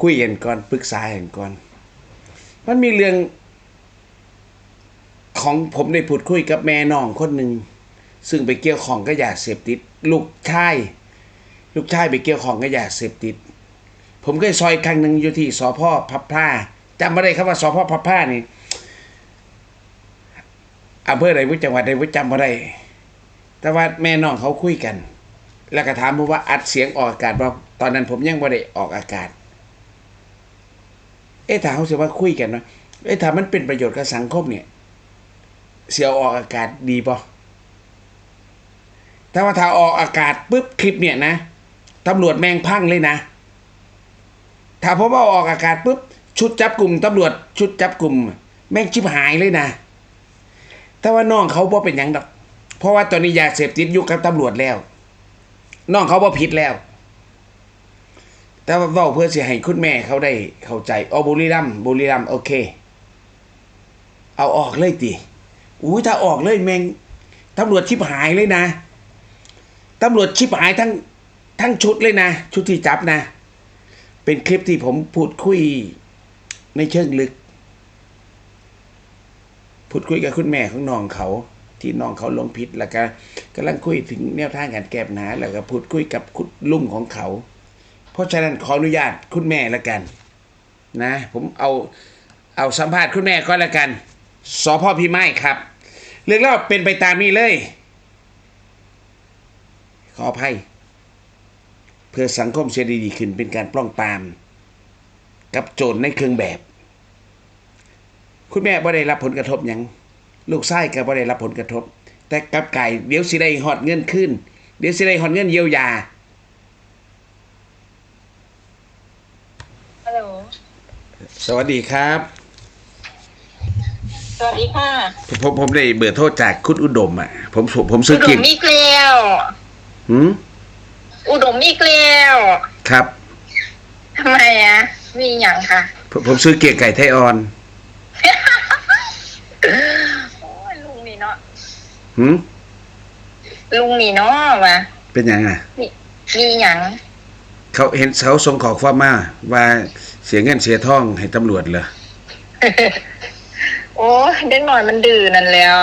คุยกันก่อนปรึกษากันก่อน มันมีเรื่อง ของผมได้พูดคุยกับแม่น้องคนหนึ่งซึ่งไปเกี่ยวของกับยาเสพติด ลูกชายลูกชายไปเกี่ยวของกับยาเสพติด ผมเคยซอยครั้งหนึ่งอยู่ที่สพพับผ้าจำไม่ได้ครับว่าสพพับผ้านี่อำเภอใดวุจังหวัดใดวุจำไม่ได้ แต่ว่าแม่น้องเขาคุยกัน แล้วก็ถามผมว่าอัดเสียงออกอากาศบ่ตอนนั้นผมยังไม่ได้ออกอากาศ เอ๊ถ้าเขาจะว่าคุยกันเนาะเอ๊ถ้ามันเป็นประโยชน์กับสังคมเนี่ย เสียออกอากาศดีปะถ้าว่าถ้าออกอากาศปุ๊บคลิปเนี่ยนะตำรวจแมงพังเลยนะ ถ้าผมเอาออกอากาศปุ๊บชุดจับกลุ่มตำรวจชุดจับกลุ่ม แม่งชิบหายเลยนะ แต่ว่าน้องเขาบ่เป็นยังดอก เพราะว่าตอนนี้ยาเสพติดอยู่กับตำรวจแล้ว น้องเขาบ่ผิดแล้ว แต่ว่าเว้าเพื่อสิให้คุณแม่เขาได้เข้าใจอ๋อบุรีรัมบุรีรัมโอเค เอาออกเลยติอุ้ยถ้าออกเลยแมงตำรวจชิบหายเลยนะตำรวจชิบหายทั้งทั้งชุดเลยนะ ชุดที่จับนะ เป็นคลิปที่ผมพูดคุยในเชิงลึก พูดคุยกับคุณแม่ของน้องเขา ที่น้องเขาลงพิษแล้วก็กำลังคุยถึงแนวทางการแก้ปัญหาแล้วก็พูดคุยกับคุณลุงของเขา เพราะฉะนั้นขออนุญาตคุณแม่ละกัน นะ ผมเอาเอาสัมภาษณ์คุณแม่ก็แล้วกันสพ่อพี่ไม้ครับ เรื่องเล่าเป็นไปตามนี้เลย ขออภัย เพื่อสังคมเสียดีๆขึ้นเป็นการปล้องปาม กับโจรในเครื่องแบบ คุณแม่บ่ได้รับผลกระทบยังลูกชายก็บ่ได้รับผลกระทบ แต่กับไก่เดี๋ยวสิได้หอดเงินขึ้น เดี๋ยวสิได้หอดเงินเยียวยา ฮัลโหล สวัสดีครับ สวัสดีค่ะผมผมได้เบอร์โทษจากคุณอุดมอะ ผมผมผมซื้อุอดเกียมงอีกแล้วหืมอุดมอีกแล้วครับทำไมอะ มีอย่างค่ะ ผมผมซื้อเกียงไก่ไทยออนโอ้ยลุงนี่เนาะ หืมลุงนี่เนาะวะเป็นยังอะมีมีอย่าง เขาเห็นเขาส่งขอความมาว่าเสียเงินเสียทองให้ตำรวจเหรอโอ้ยเด็กหน่อยมันดื้อนั่นแล้ว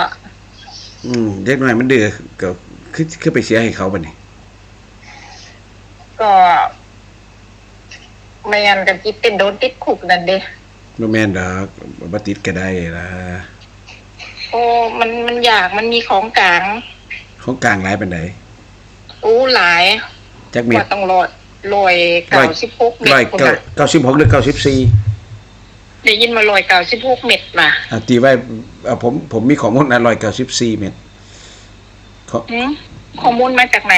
อืมเด็กหน่อยมันเดือก็คือคือไปเสียให้เขาบัดนี้ก็ไม่งั้นกันจิตเป็นโดนติดคุกนั่นเด้บ่แม่นดอกบ่ติดก็ได้ล่ะโอ้มันมันอยากมันมีของกลาง ของกลางหลายปานใดอู้หลายจักเม็กดว่าต้องรอด ลอยเก่าสิบหกเม็ดร้อยคุณเก้าน่ะเก้าสิบหกหรือเก้าสิบสี่ได้ยินมาลอยเก่าสิบหกเม็ดมาอะตีไว้อะผมผมมีข้อมูลนะร้อยเก้าสิบสี่เม็ดหืมข้อมูลมาจากไหน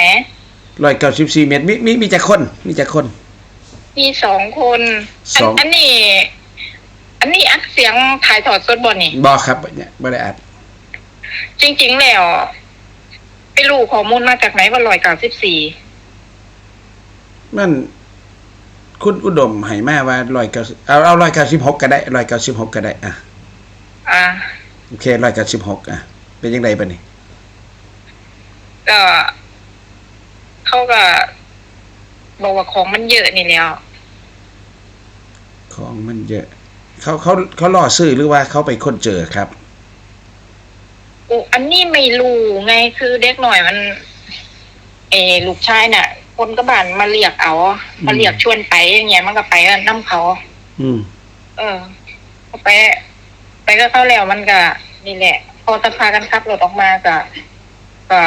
ร้อยเก้าสิบสี่เม็ดมีมีมีจักคนมีจักคน มีสองคนสองนอันนี้อันนี้อัดเสียงถ่ายถอดสดบอนี่บ่ครับเนี่ยบ่ได้อัด จริง ๆ แล้วไปรู้ข้อมูลมาจากไหนว่าลอยเก่าสิบสี่ มันคุณอุดมให้มาว่าร้อยเก้าเอาเอาร้อยเก้าสิบหกก็ได้ร้อยเก้าสิบหกก็ได้อะอ่าโอเคร้อยเก้าสิบหกอะ เป็นยังไงปะนี่ก็เขาก็บอกว่าของมันเยอะนี่แล้วของมันเยอะ เขาเขาเขาล่อซื้อหรือว่าเขาไปค้นเจอครับอุอันนี้ไม่รู้ไงคือเด็กหน่อยมัน เออลูกชายน่ะ คนก็บานมาเรียกเอามาเรียกชวนไปอย่างเงี้ยมันก็ไปน้ำเขา อืม เออเขาไป ไปก็เข้าแล้วมันก็นี่แหละ พอจะพากันขับรถออกมาก็ก็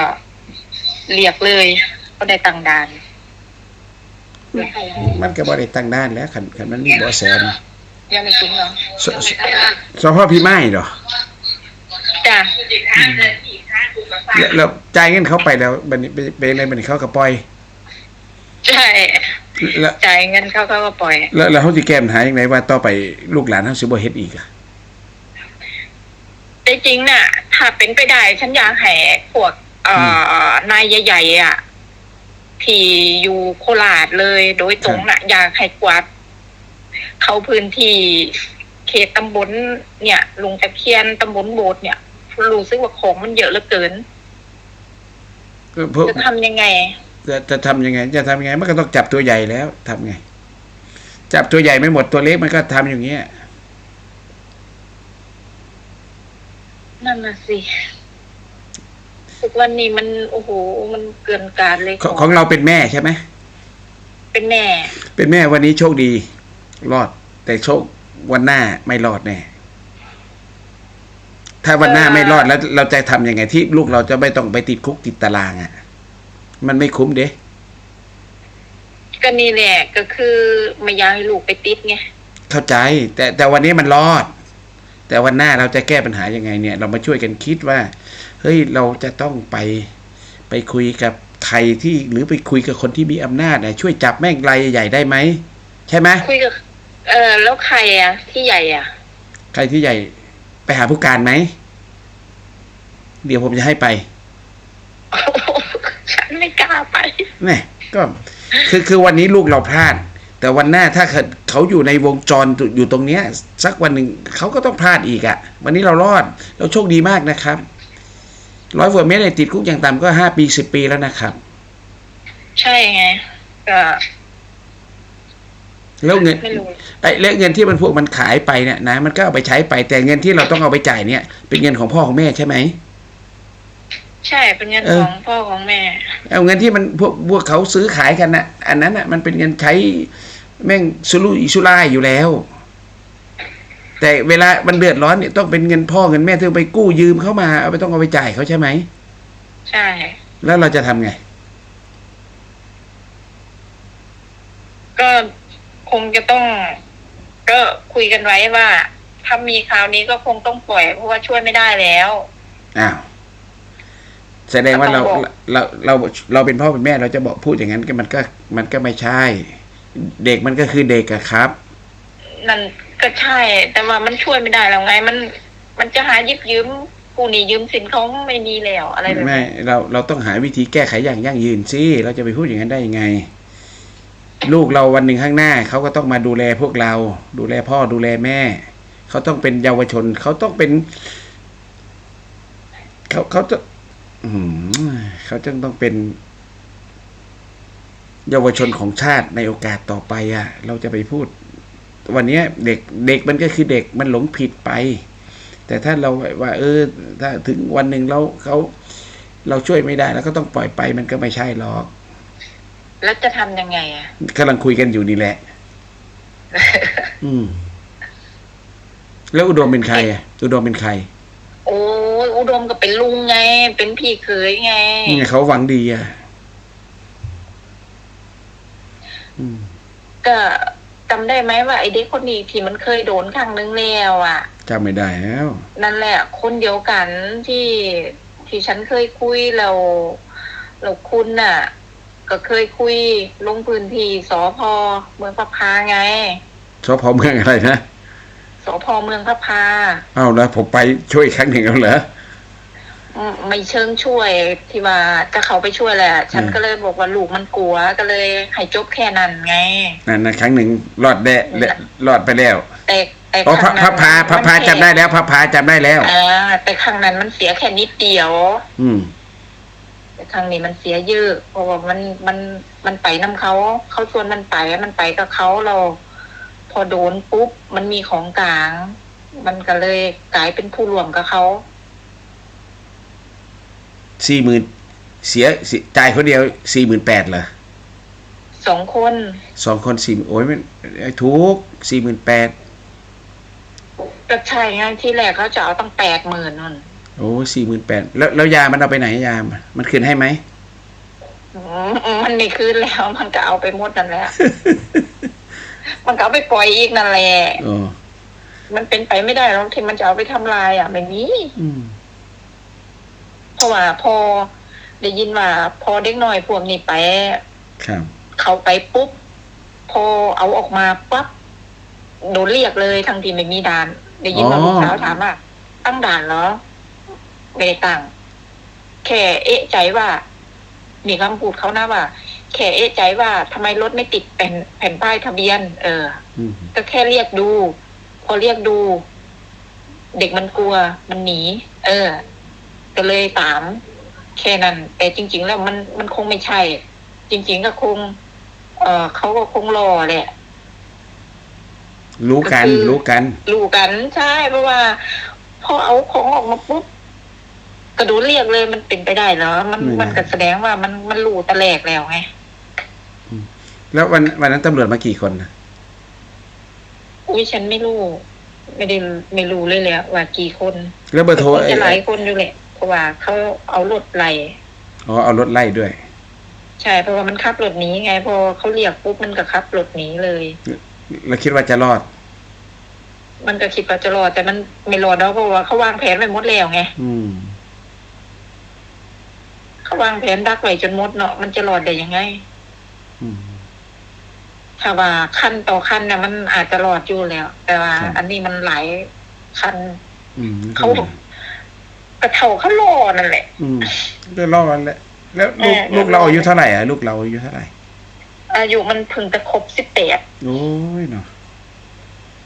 เรียกเลยก็ได้ตังค์ดานมันก็บ่ได้ตั้งด้านแล้วคันคันมันมีเบ่แสนะยังไม่ถึงเหรอสสสพพี่ไม้เหรอจ้ะแล้วแล้วจ่ายเงินเขาไปแล้วบัดนี้ไปไปในบัดนี้เขาก็ปล่อย ใช่แล้วจ่ายเงินเขาเขาก็ปล่อย แล้วแล้วเขาสิแก้ปัญหายังไงว่าต่อไปลูกหลานเขาสิบ่เฮ็ดอีกอะแต่จริงน่ะ ถ้าเป็นไปได้ฉันอยากให้พวกเอ่อนายใหญ่ๆอะที่อยู่โคราชเลยโดยตรงน่ะ อยากให้กวาดเขาพื้นที่เขตตำบลเนี่ยลุงตะเคียนตำบลโบสถ์เนี่ยรู้สึกว่าของมันเยอะเหลือเกินก็พวกจะทำยังไง จะจะทำยังไง จะทำยังไง มันก็ต้องจับตัวใหญ่แล้วทำไง จับตัวใหญ่ไม่หมดตัวเล็กมันก็ทำอย่างเงี้ยนั่นน่ะสิทุกวันนี้มันโอ้โหมันเกินการเลยของของเราเป็นแม่ใช่ไหมเป็นแม่ เป็นแม่วันนี้โชคดี รอด แต่โชควันหน้าไม่รอดแน่ถ้าวันหน้าไม่รอดแล้วเราจะทำยังไงที่ลูกเราจะไม่ต้องไปติดคุกติดตารางอะ่ะ มันไม่คุ้มเด้ก็นี่แหละก็คือไม่อยากให้ลูกไปติดไงเข้าใจ แต่แต่วันนี้มันรอด แต่วันหน้าเราจะแก้ปัญหายังไงเนี่ย เรามาช่วยกันคิดว่า เฮ้ยเราจะต้องไปไปคุยกับใครที่หรือไปคุยกับคนที่มีอำนาจเนี่ยช่วยจับแม่งรายใหญ่ๆได้ไหมใช่ไหมคุยกับเออแล้วใครอะ ที่ใหญ่อะ ใครที่ใหญ่ไปหาผู้การไหมเดี๋ยวผมจะให้ไป ฉันไม่กล้าไปแน่ก็คือคือวันนี้ลูกเราพลาด แต่วันหน้าถ้าเขาเขาอยู่ในวงจรอยู่ตรงเนี้ย สักวันหนึ่งเขาก็ต้องพลาดอีกอะ่ะ วันนี้เรารอดเราโชคดีมากนะครับร้อยกว่าเมตรเนี่ยติดคุกอย่างต่ำก็ห้าปีสิบปีแล้วนะครับ ใช่ไงก็แล้วเงินไม่รู้ไอ้และเงินที่มันพวกมันขายไปเนี่ยนะมันก็เอาไปใช้ไปแต่เงินที่เราต้องเอาไปจ่ายเนี่ย เป็นเงินของพ่อของแม่ใช่ไหมใช่เป็นเงินเออของพ่อของแม่ เอาเงินที่มันพวกพวกเขาซื้อขายกันนะ่ะอันนั้นน่ะ มันเป็นเงินใช้แม่งสุรุ่ยสุร่ายอยู่แล้ว แต่เวลามันเดือดร้อนเนี่ยต้องเป็นเงินพ่อเงินแม่ที่ไปกู้ยืมเข้ามาเอาไปต้องเอาไปจ่ายเขาใช่ไหมใช่ แล้วเราจะทำไง ก็คงจะต้อง ก็คุยกันไว้ว่าถ้ามีคราวนี้ก็คงต้องปล่อยเพราะว่าช่วยไม่ได้แล้วอ้าว แสดงว่าเราก็ต้องบอกเราเราเราเป็นพ่อเป็นแม่เราจะบอกพูดอย่างนั้นก็มันก็มันก็ไม่ใช่ เด็กมันก็คือเด็กอะครับ นั่นก็ใช่ แต่ว่ามันช่วยไม่ได้แล้วไง มันมันจะหายิบยืมกูนี่ยืมสินเขาไม่มีแล้วอะไรแบบไม่นี้เราเราต้องหาวิธีแก้ไขอย่างยั่งยืนสิเราจะไปพูดอย่างนั้นได้ยังไง ลูกเราวันหนึ่งข้างหน้าเขาก็ต้องมาดูแลพวกเรา ดูแลพ่อดูแลแม่เขาต้องเป็นเยาวชนเขาต้องเป็นเขาเขาจะอืม เขาจะต้องเป็น เยาวชนของชาติในโอกาสต่อไปอะ เราจะไปพูด วันเนี้ยเด็กเด็กมันก็คือเด็กมันหลงผิดไป แต่ถ้าเราว่า เออ ถ้าถึงวันหนึ่งเราเขาเราช่วยไม่ได้แล้วก็ต้องปล่อยไปมันก็ไม่ใช่หรอก แล้วจะทำยังไงอะกำลังคุยกันอยู่นี่แหละ อืม แล้วอุดมเป็นใครอะ อุดมเป็นใคร โอ้ย อุดมก็เป็นลุงไง เป็นพี่เขยไงนี่ไงเขาหวังดีอะอืมก็จำได้ไหมว่าไอเด็กคนนี้ที่มันเคยโดนครั้งนึงแล้วอะจำไม่ได้แล้ว นั่นแหละ คนเดียวกันที่ที่ฉันเคยคุยเราเราคุณน่ะ ก็เคยคุยลงพื้นที่สพเมืองพะพาไงสพเมืองอะไรนะสพเมืองพะพาเอ้าแล้วผมไปช่วยครั้งหนึ่งแล้วเหรออืม ไม่เชิงช่วยที่ว่าจะเขาไปช่วยแหละฉันอืมก็เลยบอกว่าลูกมันกลัวก็เลยให้จบแค่นั้นไงนั่นนะครั้งหนึ่งรอดแดะแดะรอดไปแล้วแต่แต่อ๋อคพระรั้งพระนั้นพาพระพามันจำได้แล้วพระพาจำได้แล้วอ่าแต่ครั้งนั้นมันเสียแค่นิดเดียว อืมแต่ครั้งนี้มันเสียเยอะเพราะว่ามันมันมันไปนํเขาเขาชวนมันไปมันไปกับเขาเรา พอโดนปุ๊บมันมีของกลาง มันก็เลยกลายเป็นผู้รวมกับเขา สี่หมื่นเสียเสียจ่ายคนเดียวสี่หมื่นแปดเหรอสองคนสองคนสี่โอ้ยมันถูกสี่หมื่นแปดก็ใช่ไงที่แรกเขาจะเอาตั้งแปดหมื่นนั่นโอ้สี่หมื่นแปดแล้วแล้วยามันเอาไปไหนยามันมันคืนให้ไหมอืมมันไม่คืนแล้วมันก็เอาไปหมดนั่นแหละมันก็เอาไปปล่อยอีกนั่นแหละโอ้มันเป็นไปไม่ได้หรอกที่มันจะเอาไปทำลายอะไม่มีอืมเพ ราะว่าพอได้ยินว่าพอเด็กน้อยพวกนี้ไป ครับ เขาไปปุ๊บ พอเอาออกมาปั๊บโดนเรียกเลยทั้งที่ไม่มีด่าน ได้ยินว่าอ๋อลูกสาวถามว่าตั้งด่านเหรอไม่ได้ตั้งแค่เอะใจว่า มีคำพูดเขานะว่าแค่เอะใจว่าทำไมรถไม่ติดแผ่นแผ่นป้ายทะเบียน เอออืมก็แค่เรียกดู พอเรียกดู เด็กมันกลัวมันหนี เออ ก็เลยถามแค่นั้น แต่จริง ๆ แล้วมันมันคงไม่ใช่ จริง ๆ ก็คง เออเขาก็คงรอแหละ รู้กัน ก็คือ รู้กัน รู้กันใช่เพราะว่า พอเอาของออกมาปุ๊บกระโดดเรียกเลยมันเป็นไปได้เหรอมันไม่ได้ มันก็แสดงว่ามันมันรู้แตะแลกแล้วไงแล้ววันวันนั้นตำรวจมากี่คนนะอุ้ยฉันไม่รู้ ไม่ได้ไม่รู้เลยเลยว่ากี่คนแล้วเบอร์โทรคงไอ้จะหลายคนอยู่แหละ เพราะว่าเขาเอารถไล่อ๋อเอารถไล่ด้วย ใช่เพราะว่ามันขับรถหนีไง พอเขาเรียกปุ๊บมันก็ขับรถหนีเลยแล้วคิดว่าจะรอด มันก็คิดว่าจะรอดแต่มันไม่รอดแล้วเพราะว่าเขาวางแผนไว้หมดแล้วไงอืมเขาวางแผนดักไว้จนหมดเนาะมันจะรอดได้ยังไงอืมถ้าว่าขั้นต่อขั้นเนี่ยมันอาจจะรอดอยู่แล้ว แต่ว่าครับอันนี้มันหลายขั้นอืมเขา กระเท่าเขารอนั่นแหละ อืมก็รอดแล้วแล้วลูกเออ ลูกเราอายุเท่าไหร่อะลูกเราอายุเท่าไหร่อายุมันเพึงจะครบสิบแปดโอ้ยเนาะ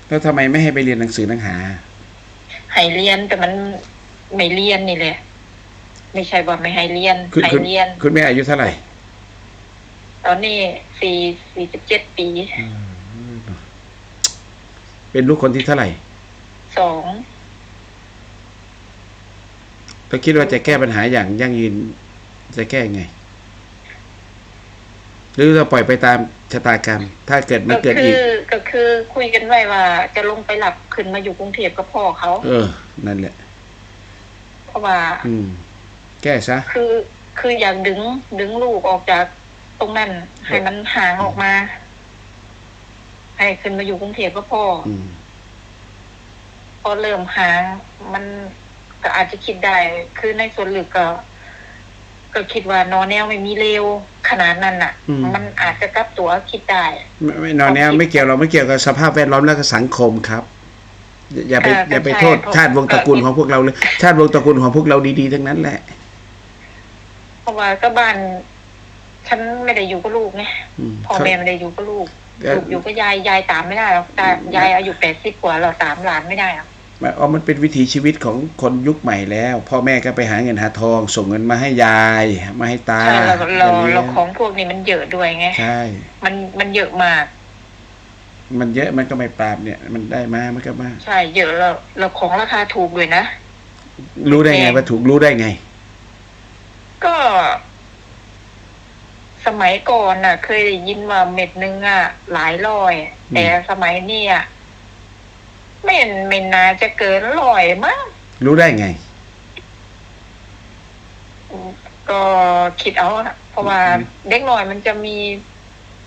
แล้วทำไมไม่ให้ไปเรียนหนังสือหนังหา ให้เรียนแต่มันไม่เรียนนี่แหละ ไม่ใช่ว่าไม่ให้เรียนคุณให้คุณเรียน คุณแม่อายุเท่าไหร่ตอนนี้สี่สี่สิบเจ็ดปีอืมเนาะเป็นลูกคนที่เท่าไหร่สอง เราคิดว่าจะแก้ปัญหาอย่างยั่งยืนจะแก้ยังไง หรือเราปล่อยไปตามชะตากรรม ถ้าเกิดมันก็เกิดคือีกอก็คือคุยกันไว้ว่า จะลงไปหลับขึ้นมาอยู่กรุงเทพกับพ่อเขาเออ นั่นแหละ เพราะว่า อืม แก้ซะคือคืออยากดึงดึงลูกออกจากตรงนั้นให้มันห่างออกมา ให้ขึ้นมาอยู่กรุงเทพกับพ่อออืมพอเริ่มห่างมัน ก็อาจจะคิดได้ คือในส่วนลึกก็ ก็คิดว่านอนแนวไม่มีเลวขนาดนั้นน่ะอืมมันอาจจะกลับตัวคิดได้ไม่ไม่นอนแนวไม่เกี่ยวเราไม่เกี่ยวกับสภาพแวดล้อมและก็สังคมครับ อย่าอย่าไปอ่าอย่าไปใช่โทษเพราะชาติวงศ์ตระกูลของพวกเราเลยชาติวงศ์ตระกูลของพวกเราดีๆทั้งนั้นแหละเพราะว่าก็บ้านฉันไม่ได้อยู่กับลูกไงอืมพ่อเขาแม่ไม่ได้อยู่กับลูกเอ่อลูกอยู่กับยายยายตามไม่ได้หรอกตายายอายุแปดสิบกว่าเราตามหลานไม่ได้หรอกมัน อ๋อมันเป็นวิถีชีวิตของคนยุคใหม่แล้ว พ่อแม่ก็ไปหาเงินหาทอง ส่งเงินมาให้ยาย มาให้ตาใช่เราเราอย่งนี้ยเราของพวกนี้มันเยอะด้วยไงใช่มันมันเยอะมาก มันเยอะมันก็ไม่ปราบเนี่ย มันได้มามันก็มาใช่เยอะเราเราของราคาถูกด้วยนะรู้ได้ไงแพงว่าถูกรู้ได้ไง ก็ สมัยก่อนน่ะ เคยได้ยินว่าเม็ดนึงอะ หลายร้อยอืมแต่สมัยเนี้อะ ไม่เห็นไม่น่าจะเกินร้อยมั้งรู้ได้ไง ก็คิดเอาอะเพราะว่าอืมเด็กหน่อยมันจะมี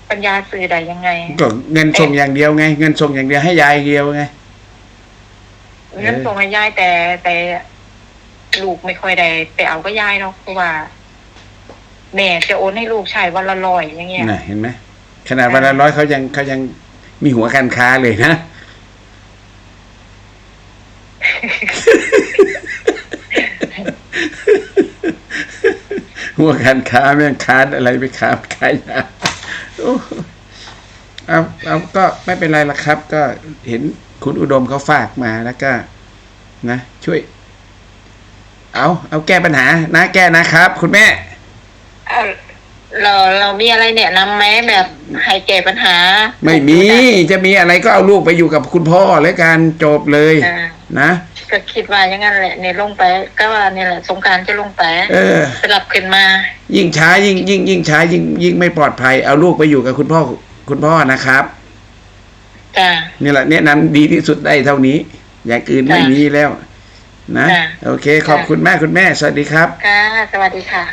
ปัญญาสื่อใดยังไง ก็เงินส่งอย่างเดียวไง เงินส่งอย่างเดียวให้ยายอย่างเดียวไงเงินส่งให้ยายแต่แต่ลูกไม่ค่อยได้ไปเอาก็ยายเนาะเพราะว่า แม่จะโอนให้ลูกใช้วันละร้อยอย่างเงี้ยน่ะเห็นไหมขนาดวันละร้อยเขายังเขายังมีหัวการค้าเลยนะ หัวการค้าแม่งค้าอะไรไปค้าขายยาโอ้เอาเอาก็ไม่เป็นไรละครับ ก็เห็นคุณอุดมเขาฝากมาแล้วก็ นะ ช่วย เอาเอาแก้ปัญหา นะแก้นะครับ คุณแม่เอาเราเรามีอะไรแนะนำไหมแบบให้แก้ปัญหา ไม่มี จะมีอะไรก็เอาลูกไปอยู่กับคุณพ่อแล้วกันจบเลยอ่านะ ก็คิดว่าอย่างนั้นแหละเนี่ยลงไป ก็ว่าเนี่ยแหละสงกรารจะลงไปเออ สลับขึ้นมา ยิ่งช้ายิ่งยิ่งยิ่งช้ายิ่งยิ่งไม่ปลอดภัย เอาลูกไปอยู่กับคุณพ่อคุณพ่อนะครับจ้า นี่แหละแนะนำดีที่สุดได้เท่านี้ อย่างอื่นไม่จ้ะมีแล้ว นะจ้ะโอเค ขอบคุณแม่คุณแม่ สวัสดีครับ ค่ะ สวัสดีค่ะ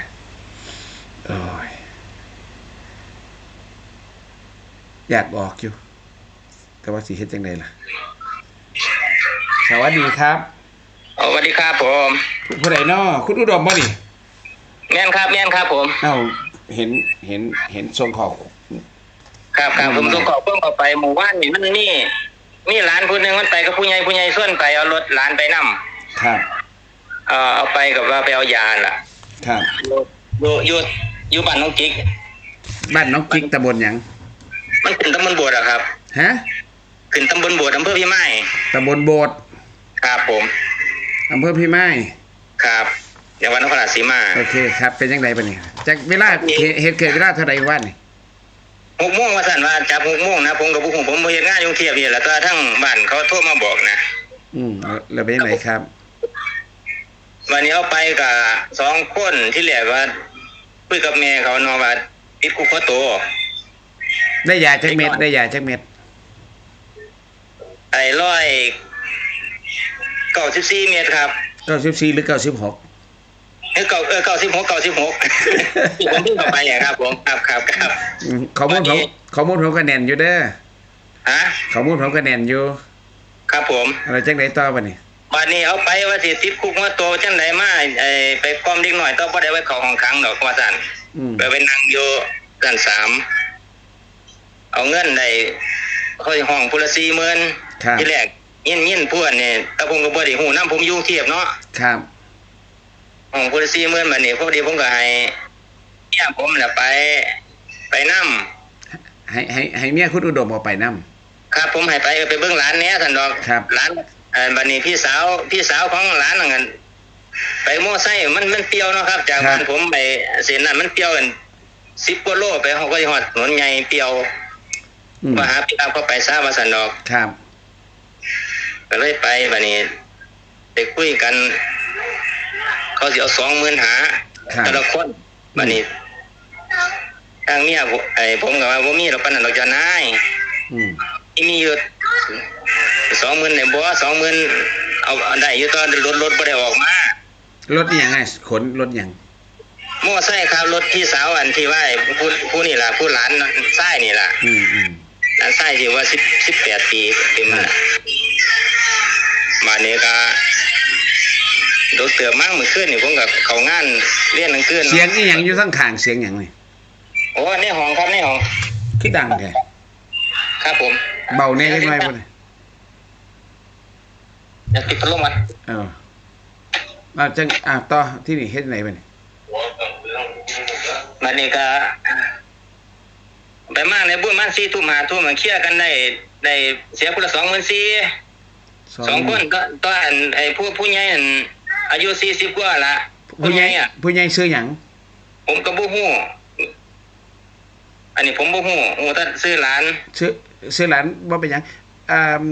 โอ้ยอยากบอกอยู่ แต่ว่าสีเฮ็ดจังไดล่ะ สวัสดีครับสวัสดีครับผมผู้ใดน้อคุณอุดมบ่ดิแม่นครับแม่นครับผมเอ้าเห็นเห็นเห็นทรงของครับครับผมต้องขอเพิ่งเข้าไปหมู่บ้านนี่มันนี่มีหลานผู้หนึงมันไปกับผู้ใหญ่ผู้ใหญ่ส่วนไปเอารถหลานไปนํครับเอ่อเอาไปกับว่าไปเอายาล่ะ ครับอยู่อยู่อยู่อยู่บ้านน้องกิ๊กบ้านน้องกิ๊กตำบลหยังมันขึ้นตำบลโบวชอะครับ ฮะ ขึ้นตำบลโบวชอำเภอพิมายตำบลโบสถ์ ครับผมอำเภอพิมายครับจังหวัดนครราชสีมาโอเคครับเป็นยังไงปะเนี่ยจากเวลาเหตุเหตุเกิดเวลาเท่าไหร่วันนี่หกโมงว่าสั่นว่าจับหกโมงนะผมกับผู้ผมผมบ่เฮ็ดงานอยู่กรุงเทพนี่แหละก็ทั้งบ้านเขาโทรมาบอกนะ อืมแล้วแล้วเป็นยังไงครับ วันนี้เอาไปกับสองคนที่แรกว่าคุยกับแม่เขาเนาะว่าติดคุกเขาโตได้ยาจักเม็ดได้ยาจักเม็ดไอ้ร้อยเก้าสิบสี่เมตรครับเก้าสิบสี่หรือเก้าสิบหกเอ้ยเก้าเออเก้าสิบหกเก้าสิบหกที่ผมเพิ่งเข้าไปอะครับผมครับครับครับข้อมูลผมข้อมูลผมก็แน่นอยู่เด้อฮะข้อมูลผมก็แน่นอยู่ ครับผมอะไรจังไหนต่อบัดนี้วันนี้เอาไปว่าสิติดคุกมาโตจังไดมาไอ้ไปกล้อมเด็กหน่อยต้องบ่ได้ไว้เข้าห้องขังดอกว่าซั่นอืมไปไปนั่งอยู่ด้านสามเอาเงินได้ค่อยห้องพุละสี่หมื่นครับที่แรก ยินยินพวกนี่แต่ผมก็บ่ได้ฮู้นํผมอยู่กรุงเทียบเนาะครับห้องพุละสี่หมื่นบัดนี้พอดีผมก็ให้เมียผมน่ะไป ไปนํให้ให้ให้เมียคุณอุดมเอาไปนํครับ ผมให้ไปเออไปเบิ่งหลานแหน่ซั่นดอกครับหลานเอ่อบัดนี้พี่สาวพี่สาวของหลานนั่นกันไปโม่ไส้มันมันเปรี้ยวเนาะครับ จากบ้านผมไปเส้นนั้นมันเปรี้ยวกัน10กว่าโลไปเฮาก็สิฮอดถนนใหญ่เปรี้ยวอืมมาหาพี่ตามเข้าไปซาว่าสันดอกครับ ก็เลยไปบัดนี้ไปคุยกัน เขาสิเอาสองหมื่นหาครับ แต่ละคนบัดนี้ทางเมียผมไอ้ผมก็ว่าบ่มีดอกปานนั้นดอกจ้านายอืมที่มีอยู่สองหมื่นเนี่ยบ่สองหมื่นเอาเอาได้อยู่ตอนรถรถบ่ได้ออกมารถอหยังไงขนรถหยังมอไซค์ครับรถพี่สาวอันที่ว่าผู้ผู้นี่ล่ะผู้หลานชายนี่ล่ะอืมอืม หลานชายที่ว่า10 18ปีเต็มน่ะ มานี้ก็โดนเตือมั่งมื้อคืนนี่ผมก็เข้างานเรียนหนังสือเสียงเนาะนี่ยังอยู่ข้างข้างเสียงหยังนี่โอ้ในห้องครับในห้องคือดังแท้ครับผม เบาแน่จังไงบ่เนี่ยอยากติดพัดลมอะเอออ่าจังอ่าต่อที่นี่เฮ็ดไหนบัดนี้บัดนี้ก็ไปมาในบุญมัน4ทุ่ม5ทุ่มมันเคลียร์กันได้ได้เสียคนละ24,000ส องคนก็ตอนไอ้ผู้ผู้ใหญ่นั่นอายุ40กว่าละผู้ใหญ่อะผู้ใหญ่ซื้อหยังผมก็บ่ฮู้อันนี้ผมบ่ฮู้ฮู้แต่ซื้อหลานซื้อซื้อหลานบ่เป็นหยังอ่า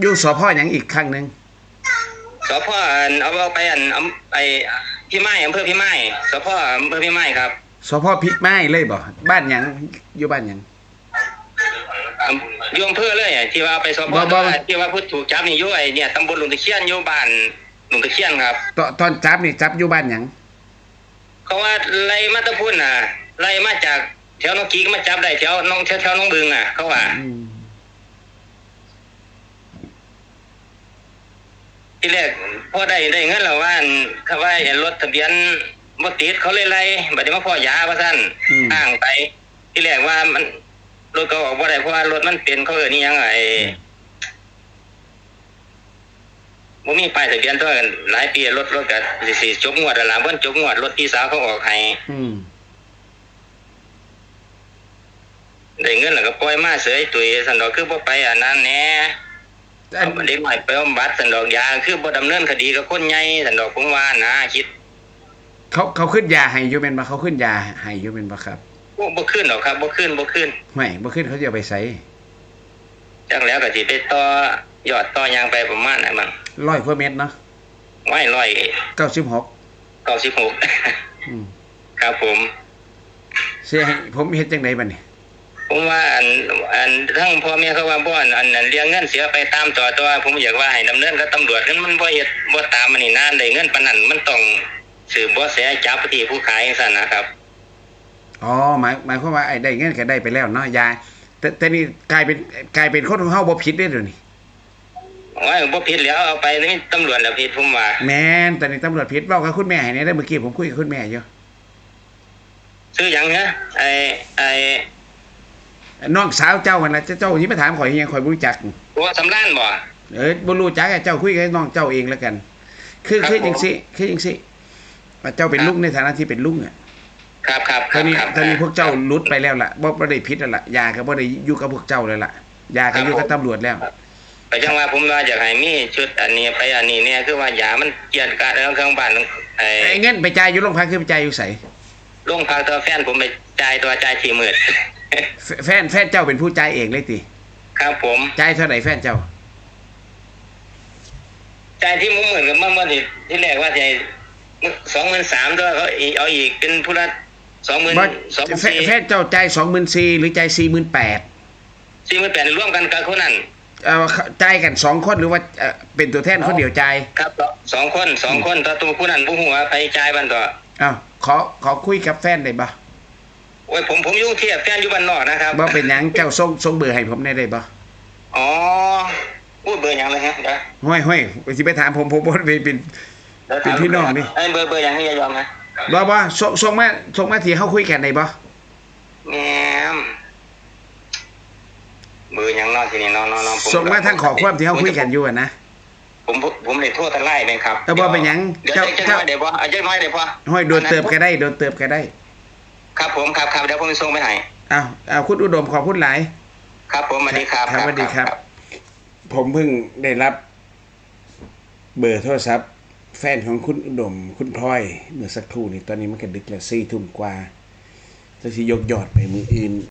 อยู่สพหยังอีกครั้งหนึงสพอันเอาเอาไปอันอำไอ้พี่ไม้อำเภอพี่ไม้สพอำเภอพี่ไม้ครับสพพิไม้เลยบ่บ้านหยังอยู่บ้านหยัง อำอยู่อำเภอเลยอะที่ว่าเอาไปสพบ่บ่ ที่ว่าผู้ถูกจับนี่อยู่ไอ้เนี่ยตำบลหลุงตะเคียนอยู่บ้านหลุงตะเคียนครับตอนตอนจับนี่จับอยู่บ้านหยังเขาว่าไล่มาแตะพุ่นน่ะไล่มาจากแถวน้องกีก็มาจับได้แถวน้องแถวแถวน้องบึงอะ เขาว่าอืมที่แรกพอได้ได้เงินแล้วว่าอั่นเขาว่าเห็นรถทะเบียนบ่ติดเขาเลยไล่บัดนี้มาพ่อยาว่าซั่นอืมอ้างไป ที่แรกว่ามัน รถก็ออกบ่ได้เพราะว่ารถมันเป็นเขาเอิ้นอีหยังไอ้บ่มีป้ายทะเบียนตัวกันหลายปีรถรถก็สิสิจบงวดแล้วล่ะเพิ่นจบงวดรถพี่สาวเขาออกให้อืมได้เงินแล้วก็ปล่อยมาเสยตุยซั่นดอกคือบ่ไปอันนั้นแหน่อันเอาเด็กน้อยไปบำบัดซั่นดอกยาคือบ่ดำเนินคดีกับคนใหญ่ซั่นดอกผมว่านะคิด เขาเขาขึ้นยาให้อยู่เป็นบ่เขาขึ้นยาให้อยู่เป็นบ่ครับ บ่บ่ขึ้นหรอกครับบ่ขึ้นบ่ขึ้นไม่บ่ขึ้นเขาจะเอาไปใส่จักแล้วก็สิไปต่อยอดต่อยางไปประมาณนั้นมั้งร้อยกว่าเม็ดเนาะไว้ร้อยเก้าสิบหกเก้าสิบหกอืมครับผมเสียให้ผมเฮ็ดจังไดบัดนี้ผมว่าอันอันทั้งพ่อแม่เขาว่าบ่อันอันอันเลี้ยงเงินเสียไปตามต่อตัวผมอยากว่าให้ดำเนินกับตำรวจนั้นมันบ่เฮ็ดบ่ตามมันนี่นานได้เงินปานนั้นมันต้องสืบบ่แสจับที่ผู้ขายจังซั่นนะครับ อ๋อหมายหมายความว่าไอ้ได้เงินก็ได้ไปแล้วเนาะยาแต่แต่นี่กลายเป็นกลายเป็นคนของเฮาบ่ผิดเด้อเดี๋ยวนี้ว่าบ่ผิดแล้วเอาไปนี่ตำรวจแล้วผิดผมว่าแม่นแต่นี่ตำรวจผิดเว้ากับคุณแม่ให้แหน่ได้อเมื่อกี้ผมคุยกับคุณแม่อยู่ซื้อหยังฮะไอ้ไอ้น้องสาวเจ้าหั่นน่ะเจ้าสิมาถามข่อยอิหยังข่อยบ่รู้จักตัวสำรานบ่เออบ่รู้จักอะเจ้าคุยกับน้องเจ้าเองแล้วกัน คือครับคือจังซี่คือจังซี่ว่าเจ้าเป็นครับลุงในฐานะที่เป็นลุงอะ ครับครับคตอรันบนี้ครับตอนนี้พวกเจ้าหลุดไปแล้วล่ะบ่บ่ได้ผิดแล้วล่ะยาก็บ่ได้อยู่กับพวกเจ้าแล้วล่ะยาก็อยู่กับตำรวจแล้วไปจังว่าผมว่าอยากให้มีชุดอันนี้ไปอันนี้เนี่ยคือว่ายามันเกลียดกาดแล้วเครื่องบ้านไอ้ไอ้เงินไปจ่ายอยู่โรงพักคือไปจ่ายอยู่ไสโรงพักตัวแฟนผมไปจ่ายตัวจ่ายสี่หมื่นแฟแฟนแฟนเจ้าเป็นผู้จ่ายเองเลยติครับผมจ่ายเท่าไหร่แฟนเจ้าใจายที่มุมเหมือนกับเมื่อวันที่ที่แรกว่าจะสองหมื่นสามตัวเขาอีกเอาอีกเป็นผู้ละ สองหมื่นว่าสองหมื่นแฟสี่แฟนเจ้าจ่ายสองหมื่นสี่หรือจ่ายสี่หมื่นแปดสี่หมื่นแปดร่วมกันกับคนนั้นเอ่อจ่ายกันสองคนหรือว่าเอ่อเป็นตัวแทนคนเดียวจ่ายครับสองคนสองคนตัวตัวผู้นั้นผู้หัวไปจ่ายบันต่ออ้าวขอขอคุยกับแฟนได้บ่โอ้ยผมผมอยุ่งเทียบแฟนอยู่บ้านนอกนะครับบ่เป็นหยังเจ้าส่งส่งเบอร์ให้ผมได้ได้บ่อ๋อพูดเบอร์หยังเลยฮะเดี๋ยวห้อยห้อยสิไปถามผมผมบ่ได้เป็นดี๋ยวเป็นพี่น้องดิไอ้เบอร์เบอร์หยังให้ยายอมฮะ บ่บ่ส่งส่งมาส่งมาที่เฮาคุยกันได้บ่แง่มเบอร์หยังเนอทีนี้เนอนนอส่งมาทางขอความที่เฮาคุยกันอยู่อะนะผมผมผมเลยโทษทะไล่ไหมครับเออบ่เป็นหยังเดี๋ยวเจ้าเจ้าน้อยเดี๋ยวพอเอาเจ้าน้อยเดี๋ยวพอห้อยโดนเติบก็ได้โดนเติบก็ได้ ครับผมครับครับเดี๋ยวผมส่งไปให้อ้าวอ้าวคุณอุดมขอบคุณหลายครับผมสวัสดีครับครับสวัสดีครับ ผมเพิ่งได้รับ เบอร์โทรศัพท์ แฟนของคุณอุดม คุณพลอยเมื่อสักครู่นี้ตอนนี้มันก็ดึกแล้วสี่ทุ่มกว่าจะสิยกยอดไปมืออื่น